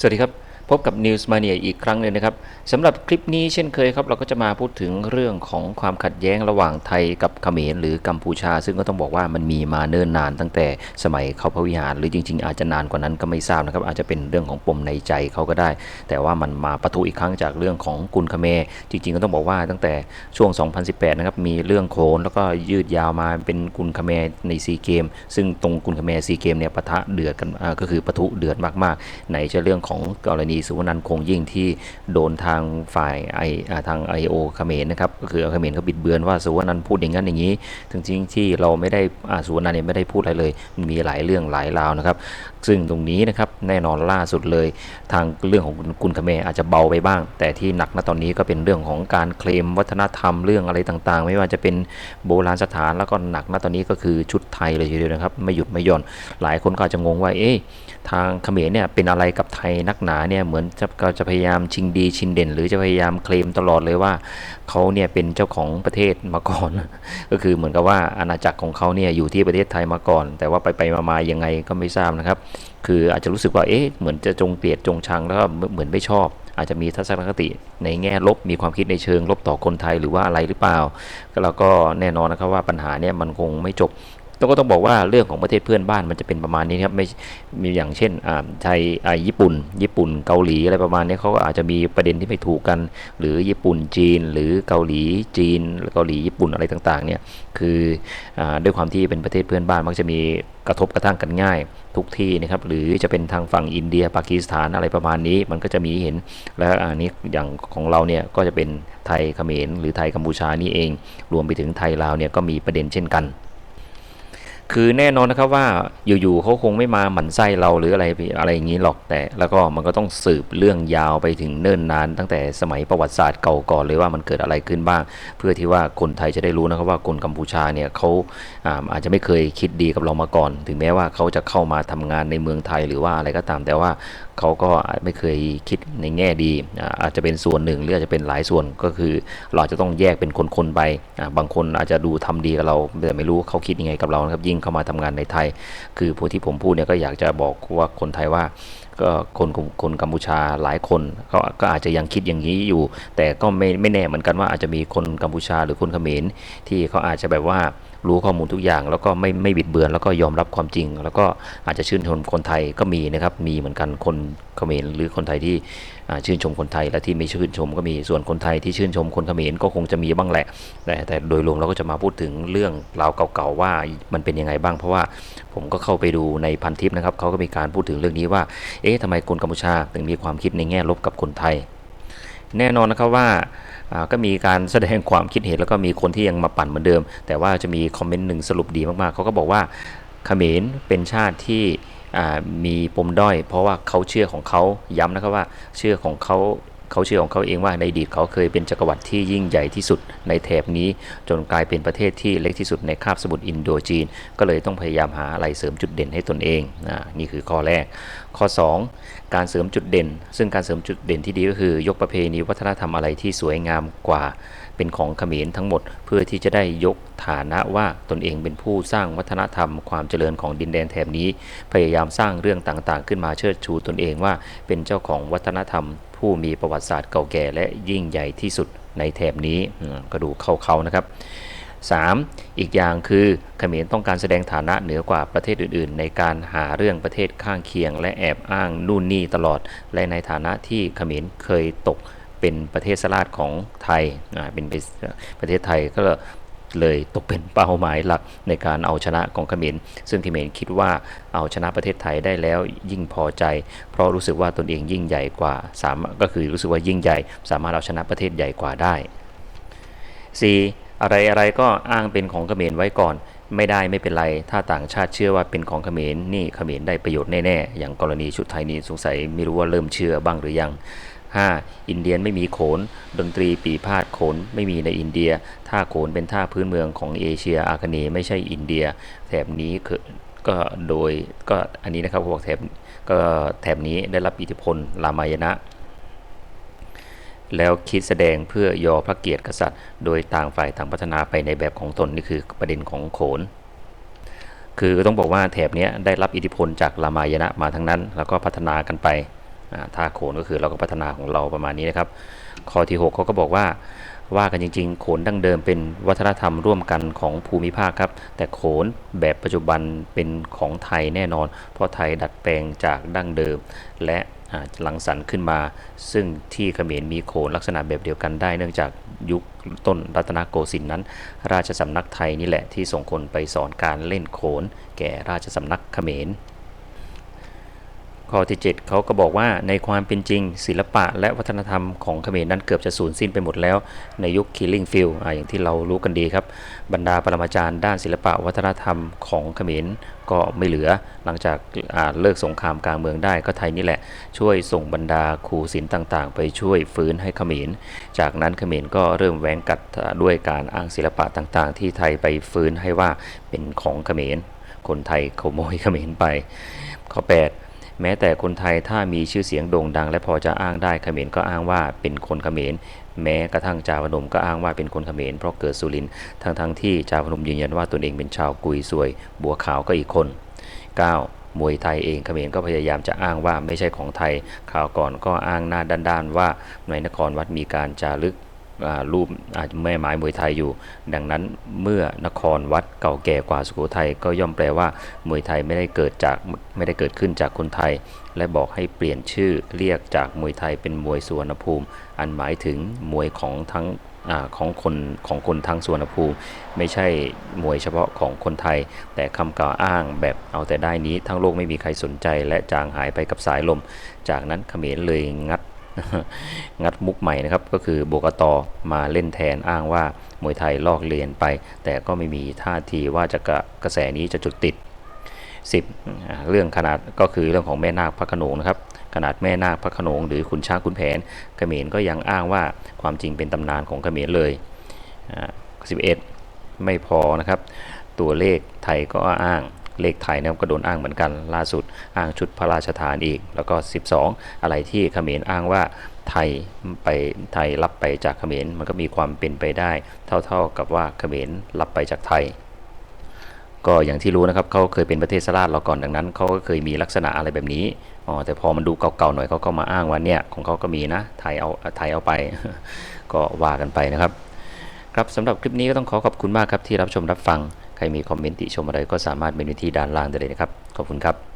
สวัสดีครับ พบกับ News Mania อีกครั้งหนึ่งนะครับสำหรับคลิปนี้เช่นเคยครับ เราก็จะมาพูดถึงเรื่องของความขัดแย้งระหว่างไทยกับเขมรหรือกัมพูชา ซึ่งก็ต้องบอกว่ามันมีมาเนิ่นนานตั้งแต่สมัยเขาพระวิหาร หรือจริง ๆ อาจจะนานกว่านั้นก็ไม่ทราบนะครับ อาจจะเป็นเรื่องของปมในใจเขาก็ได้ แต่ว่ามันมาปะทุอีกครั้งจากเรื่องของกุลเขมรจริง ๆ ก็ต้องบอกว่าตั้งแต่ช่วง 2018 นะครับมีเรื่องโขนแล้วก็ยืดยาวมาเป็นกุลเขมรในซีเกมซึ่งตรงกุลเขมรซีเกมเนี่ยปะทะเดือดกันก็คือปะทุเดือดมากๆไหนเรื่องของกรณีสุวรรณคงยิ่งที่โดนทางฝ่ายไอาทางไอโอเขมรนะครับก็คือเขมรเขาบิดเบือนว่าสุวรรณพูดอย่างนั้นอย่างนี้ถึงจริงที่เราไม่ได้สุวรรณเนี่ยไม่ได้พูดอะไรเลยมันมีหลายเรื่องหลายราวนะครับ ซึ่งตรงนี้นะครับแน่นอนล่าสุดเลย ทางเรื่องของกุลเขมรอาจจะเบาไปบ้าง แต่ที่หนักณตอนนี้ก็เป็นเรื่องของการเคลมวัฒนธรรมเรื่องอะไรต่างๆ ไม่ว่าจะเป็นโบราณสถานแล้วก็หนักณตอนนี้ก็คือชุดไทยเลยทีเดียวนะครับไม่หยุดไม่หย่อนหลายคนก็จจะงงว่าเอ๊ะทางเขมรเนี่ยเป็นอะไรกับไทยนักหนาเนี่ยเหมือนจะก็จะพยายามชิงดีชิงเด่น หรือจะพยายามเคลมตลอดเลยว่าเขาเนี่ยเป็นเจ้าของประเทศมาก่อน ก็คือเหมือนกับว่าอาณาจักรของเขาเนี่ยอยู่ที่ประเทศไทยมาก่อน แต่ว่าไปไปมาๆยังไงก็ไม่ทราบนะครับ คืออาจจะรู้สึกว่าเอ๊ะเหมือนจะจงเกลียดจงชังแล้วก็เหมือนไม่ชอบอาจจะมีทัศนคติในแง่ลบมีความคิดในเชิงลบต่อคนไทยหรือว่าอะไรหรือเปล่า แล้วก็แน่นอนนะครับว่าปัญหาเนี่ยมันคงไม่จบ ต้องก็ต้องบอกว่าเรื่องของประเทศเพื่อนบ้านมันจะเป็นประมาณนี้ครับไม่มีอย่างเช่นอ่าไทยอ่าญี่ปุ่น ญี่ปุ่นเกาหลีอะไรประมาณนี้เขาก็อาจจะมีประเด็นที่ไม่ถูกกัน หรือญี่ปุ่นจีน หรือเกาหลีจีนเกาหลีญี่ปุ่นอะไรต่างๆเนี่ยคืออาด้วยความที่เป็นประเทศเพื่อนบ้านมักจะมีกระทบกระทั่งกันง่ายทุกที่นะครับหรือจะเป็นทางฝั่งอินเดียปากีสถานอะไรประมาณนี้มันก็จะมีเห็น และอันนี้อย่างของเราเนี่ยก็จะเป็นไทยเขมรหรือไทยกัมพูชานี่เอง รวมไปถึงไทยลาวเนี่ยก็มีประเด็นเช่นกัน คือแน่นอนนะครับว่าอยู่ๆเขาคงไม่มาหมั่นไส้เราหรืออะไรอะไรอย่างนี้หรอกแต่ แล้วก็มันก็ต้องสืบเรื่องยาวไปถึงเนิ่นนานตั้งแต่สมัยประวัติศาสตร์เก่าก่อนเลยว่ามันเกิดอะไรขึ้นบ้าง เพื่อที่ว่าคนไทยจะได้รู้นะครับว่าคนกัมพูชาเนี่ยเขาอาจจะไม่เคยคิดดีกับเรามาก่อน ถึงแม้ว่าเขาจะเข้ามาทำงานในเมืองไทยหรือว่าอะไรก็ตาม แต่ว่าเขาก็ไม่เคยคิดในแง่ดีอาจจะเป็นส่วนหนึ่งหรืออาจจะเป็นหลายส่วนก็คือเราจะต้องแยกเป็นคนๆไปบางคนอาจจะดูทำดีกับเราแต่ไม่รู้เขาคิดยังไงกับเรานะครับยิ่งเข้ามาทำงานในไทย คือผู้ที่ผมพูดเนี่ยก็อยากจะบอกว่าคนไทยว่าก็คนคนกัมพูชาหลายคนก็ก็อาจจะยังคิดอย่างนี้อยู่ แต่ก็ไม่ไม่แน่เหมือนกันว่าอาจจะมีคนกัมพูชาหรือคนเขมรที่เขาอาจจะแบบว่า รู้ข้อมูลทุกอย่าง แล้วก็ไม่ไม่บิดเบือน แล้วก็ยอมรับความจริง แล้วก็อาจจะชื่นชมคนไทยก็มีนะครับมีเหมือนกันคนเขมรหรือคนไทยที่ชื่นชมคนไทยและที่ไม่ชื่นชมก็มีส่วนคนไทยที่ชื่นชมคนเขมรก็คงจะมีบ้างแหละแต่แต่โดยรวมเราก็จะมาพูดถึงเรื่องราวเก่าๆว่ามันเป็นยังไงบ้าง เพราะว่าผมก็เข้าไปดูในพันทิปนะครับเขาก็มีการพูดถึงเรื่องนี้ว่าเอ๊ะทำไมคนกัมพูชาถึงมีความคิดในแง่ลบกับคนไทย แน่นอนนะครับว่า ก็มีการแสดงความคิดเห็นแล้วก็มีคนที่ยังมาปั่นเหมือนเดิม แต่ว่าจะมีคอมเมนต์หนึ่งสรุปดีมากๆเขาก็บอกว่าเขมรเป็นชาติที่มีปมด้อย เพราะว่าเขาเชื่อของเขาย้ำนะครับว่าเชื่อของเขา เขาเชื่อของเขาเองว่าในอดีตเขาเคยเป็นจักรวรรดิที่ยิ่งใหญ่ที่สุดในแถบนี้ จนกลายเป็นประเทศที่เล็กที่สุดในคาบสมุทรอินโดจีน ก็เลยต้องพยายามหาอะไรเสริมจุดเด่นให้ตนเองนะนี่คือข้อแรก ข้อ 2 การเสริมจุดเด่น ซึ่งการเสริมจุดเด่นที่ดีก็คือยกประเพณีวัฒนธรรมอะไรที่สวยงามกว่า เป็นของเขมรทั้งหมด เพื่อที่จะได้ยกฐานะว่าตนเองเป็นผู้สร้างวัฒนธรรมความเจริญของดินแดนแถบนี้ พยายามสร้างเรื่องต่างๆ ขึ้นมาเชิดชูตนเองว่าเป็นเจ้าของวัฒนธรรม ผู้มีประวัติศาสตร์เก่าแก่และยิ่งใหญ่ที่สุดในแถบนี้ก็ดูเข้าเขานะครับ 3. อีกอย่างคือเขมรต้องการแสดงฐานะเหนือกว่าประเทศอื่น ๆ ในการหาเรื่องประเทศข้างเคียง และแอบอ้างนู่นนี่ตลอด และในฐานะที่เขมรเคยตก เป็นประเทศสลาดของไทยเป็นประเทศไทยก็เลยตกเป็นเป้าหมายหลักในการเอาชนะของเขมร ซึ่งเขมรคิดว่าเอาชนะประเทศไทยได้แล้วยิ่งพอใจ เพราะรู้สึกว่าตนเองยิ่งใหญ่กว่าสามารถก็คือรู้สึกว่ายิ่งใหญ่ สามารถเอาชนะประเทศใหญ่กว่าได้ 4. อะไรอะไรก็อ้างเป็นของเขมรไว้ก่อน ไม่ได้ไม่เป็นไร ถ้าต่างชาติเชื่อว่าเป็นของเขมรนี่เขมรได้ประโยชน์แน่ๆ อย่างกรณีชุดไทยนี้สงสัยไม่รู้ว่าเริ่มเชื่อบ้างหรือยัง 5. อินเดียนไม่มีโขน ดนตรีปีพาดโขนไม่มีในอินเดีย ท่าโขนเป็นท่าพื้นเมืองของเอเชียอาคเนย์ไม่ใช่อินเดีย แถบนี้คือก็โดยก็อันนี้นะครับเขาบอกแถบก็แถบนี้ได้รับอิทธิพลรามายณะแล้วคิดแสดงเพื่อยอพระเกียรติกษัตริย์ โดยต่างฝ่ายต่างพัฒนาไปในแบบของตนนี่คือประเด็นของโขน คือต้องบอกว่าแถบนี้ได้รับอิทธิพลจากรามายณะมาทั้งนั้น แล้วก็พัฒนากันไป ท่าโขนก็คือเราก็พัฒนาของเราประมาณนี้นะครับ ข้อที่ 6เขาก็บอกว่าว่ากันจริงๆ โขนดั้งเดิมเป็นวัฒนธรรมร่วมกันของภูมิภาคครับ แต่โขนแบบปัจจุบันเป็นของไทยแน่นอน เพราะไทยดัดแปลงจากดั้งเดิม และหลังสรรค์ขึ้นมา ซึ่งที่เขมรมีโขนลักษณะแบบเดียวกันได้ เนื่องจากยุคต้นรัตนโกสินทร์นั้น ราชสำนักไทยนี่แหละที่ส่งคนไปสอนการเล่นโขน แก่ราชสำนักเขมร ข้อที่ 7 เขาก็บอกว่าในความเป็นจริง ศิลปะและวัฒนธรรมของเขมรนั้นเกือบจะสูญสิ้นไปหมดแล้วในยุค Killing Field ออย่างที่เรารู้กันดีครับ บรรดาปรมาจารย์ด้านศิลปะวัฒนธรรมของเขมรก็ไม่เหลือหลังจากาเลิกสงครามกลางเมืองได้ก็ไทยนี่แหละ ช่วยส่งบรรดาครูศิลป์ต่างๆ ไปช่วยฟื้นให้เขมร จากนั้นเขมรก็เริ่มแหวงกัดด้วยการอ้างศิลปะต่างๆ ที่ไทยไปฟื้นให้ว่าเป็นของเขมรคนไทยขโมยเขมรไปข้อ 8 แม้แต่คนไทยถ้ามีชื่อเสียงโด่งดัง และพอจะอ้างได้เขมรก็อ้างว่าเป็นคนเขมร แม้กระทั่งจาพนมก็อ้างว่าเป็นคนเขมรเพราะเกิดสุรินทั้งทั้งๆที่จาพนมยืนยันว่าตนเองเป็นชาวกุยซวย บัวขาวก็อีกคน 9. มวยไทยเองเขมรก็พยายามจะอ้างว่าไม่ใช่ของไทยข่าวก่อนก็อ้างหน้าด้านๆว่าในนครวัดมีการจารึก รูปอ่าแม่ไม้มวยไทยอยู่ ดังนั้นเมื่อนครวัดเก่าแก่กว่าสุโขทัยก็ย่อมแปลว่ามวยไทยไม่ได้เกิดจากไม่ได้เกิดขึ้นจากคนไทย และบอกให้เปลี่ยนชื่อเรียกจากมวยไทยเป็นมวยสุวรรณภูมิ อันหมายถึงมวยของทั้งอของคนของคนทั้งสุวรรณภูมิ ไม่ใช่มวยเฉพาะของคนไทย แต่คำกล่าวอ้างแบบเอาแต่ได้นี้ทั้งโลกไม่มีใครสนใจ และจางหายไปกับสายลม จากนั้นเขมรเลยงัด งัดมุกใหม่นะครับ ก็คือโบกตอมาเล่นแทนอ้างว่ามวยไทยลอกเลียนไป แต่ก็ไม่มีท่าทีว่าจะกระกระแสนี้จะจุดติด 10 เรื่องขนาดก็คือเรื่องของแม่นาคพระโขนงนะครับขนาดแม่นาคพระโขนงหรือขุนช้างขุนแผนเขมรก็ยังอ้างว่าความจริงเป็นตำนานของเขมรเลย 11 ไม่พอนะครับ ตัวเลขไทยก็อ้าง เลขไทยนะครับก็โดนอ้างเหมือนกันล่าสุด อ้างชุดพระราชทานอีก แล้วก็ 12 อะไรที่เขมรอ้างว่าไทยไปไทยรับไปจากเขมรมันก็มีความเป็นไปได้ เท่าๆกับว่าเขมรรับไปจากไทย ก็อย่างที่รู้นะครับเขาเคยเป็นประเทศสลาดเราก่อนดังนั้นเขาก็เคยมีลักษณะอะไรแบบนี้อ๋อแต่พอมันดูเก่าๆหน่อยเขาก็มาอ้างว่าเนี่ยของเขาก็มีนะไทยเอาไทยเอาไป ก็ว่ากันไปนะครับ ครับสำหรับคลิปนี้ก็ต้องขอขอบคุณมากครับที่รับชมรับฟัง ใครมีคอมเมนต์ติชมอะไรก็สามารถเมนูที่ด้านล่างได้เลยนะครับ ขอบคุณครับ